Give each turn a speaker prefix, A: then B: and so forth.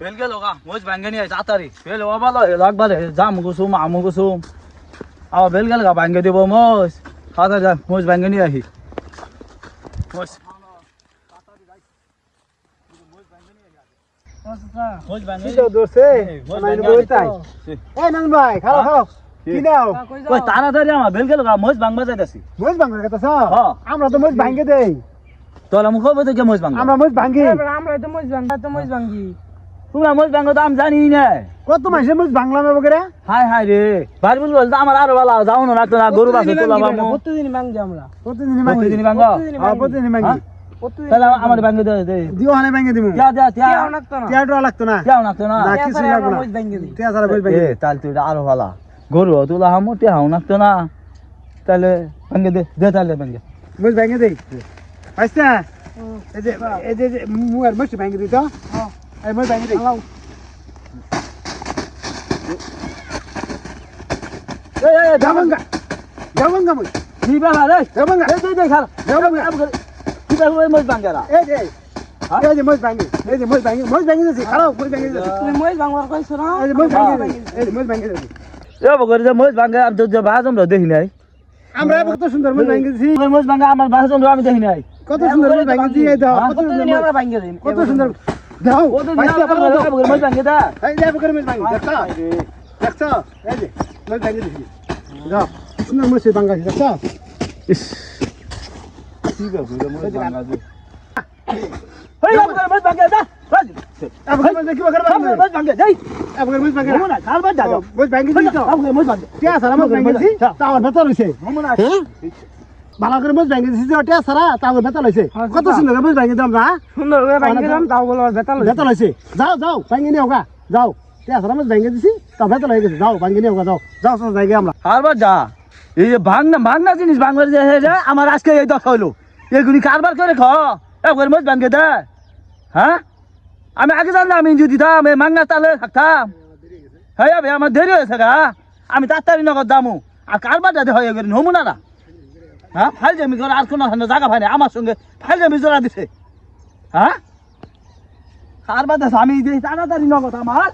A: Bell গেল গা মোজ ভাঙ্গে নিয়ে তাড়াতাড়ি বেল ওবালো লাগবারে জাম গুসুম আমু গুসুম আবার বেল গেল গা ভাঙ্গে দিব মোজ তাড়াতাড়ি যা মোজ ভাঙ্গে নিয়ে আহি। মোজ কই তাড়াতাড়ি আমার বেল গেল মোজ ভাঙবা যাইতাছি।
B: মোজ ভাঙবে কথা
A: হ্যাঁ।
B: আমরা তো মোজ ভাঙ্গে দেই।
A: তোলা মুখ হবে তো কে মোজ ভাঙবা
B: আমরা মোজ ভাঙ্গি।
C: আমরা তো মজ ভাঙ্গা তো মজ ভাঙ্গি।
A: তোমরা মোজ ভাঙো তো আমি জানি না।
B: কত মাসে মোজ ভাঙলাম বগরে
A: হাই হাই রে। বল আমার আরও ভালো যাও না রাখতো না গরু বাসে তোলা বামু
C: প্রতিদিন ভাঙ্গি আমরা?
B: প্রতিদিন ভাঙ্গি
A: প্রতিদিন ভাঙো?
B: হ্যাঁ প্রতিদিন ভাঙ্গি
A: হ্যাঁ? তাহলে আমার ভাঙে দে দে।
B: দিও হানে ভাঙ্গে দিমু।
A: যা যা যা
C: লাগতো না।
B: লাগতো কিছু সারা
A: তাহলে তুই আরও ভালো গরু তোলা হামু তে হাও নাকতো না। তাহলে ভাঙে দে দে তাহলে ভাঙে।
B: মোজ ভাঙ্গে দেই। আচ্ছা এই যে এই যে মু আর মোজ ভাঙ্গে দিই তো
C: হ্যাঁ।
B: এই মোজ ভাঙ্গে দেই
A: এ এ
B: যাবঙ্গা যাবঙ্গা মোজ
A: কি বাবা রে
B: যাবঙ্গা
A: এই দে দে খাল
B: যাবঙ্গা
A: কি বাবা ওই মজ ভাঙে রা
B: এই যে এই যে মোজ ভাঙ্গি এই যে মোজ ভাঙ্গি মোজ ভাঙ্গি দিছি খাও মোজ ভাঙ্গি দিছি
C: তুমি মজ ভাঙবার কইছো না
B: এই যে ভাঙ্গি দিছি এই যে মোজ ভাঙ্গি দিছি
A: এ বগরে যে মজ ভাঙে আর তো বাজম র দেখি নাই
B: আমরা কত সুন্দর মোজ ভাঙ্গি দিছি
A: মজ ভাঙে আমার বাজম র আমি দেখি নাই
B: কত সুন্দর মোজ ভাঙ্গি দিছি এই দাও কত সুন্দর
C: আমরা ভাঙ্গি দিই
B: কত সুন্দর দাও।
A: মজ ভাঙে দা।
B: এই যে বকরে মোজ ভাঙ্গি দেখছ? দেখছ? এই যে মোজ ভাঙ্গি দিছি দাও। সুন্দর মোজ ভাঙ্গা দিছি দেখছ?
A: ইস। কি বাবা মজ ভাঙা দে। এই বগরে মজ ভাঙে দা ভাঙে
B: তো
A: ভাঙে
B: ভালো করে মোজ ভাঙ্গি দিছি যে সারা তাও কত সুন্দর মোজ ভাঙ্গি দাম না?
C: সুন্দর করে তাও বলো বেতাল
B: ভেতর হইছে যাও যাও ভাঙ্গি নিও গা যাও। সারা মোজ ভাঙ্গি দিছি তাও ভেতর হয়ে গেছে যাও ভাঙ্গি নিও গা যাও। যাও সব জায়গায় আমরা।
A: কারবার যা। এই যে ভাঙনা ভাঙনা জিনিস ভাঙবার যে হে আমার আজকে এই দশা হইল। এগুলি কারবার করে খ। একবার মজ ভাঙে দে। হ্যাঁ? আমি আগে জানলাম আমি যদি দিতাম এই মাংনা তালে থাকতাম। হ্যাঁ ভাই আমার দেরি হয়েছে গা। আমি তাড়াতাড়ি নগদ দামু। আর কারবার যাতে হয় এগুলি নমুনা না হ্যাঁ? ফাইল জমি করে আর কোনো জায়গা পাই না আমার সঙ্গে ফাইল জমি জোড়া দিছে। হ্যাঁ? আর বাদ আমি তাড়াতাড়ি নগদ আমার।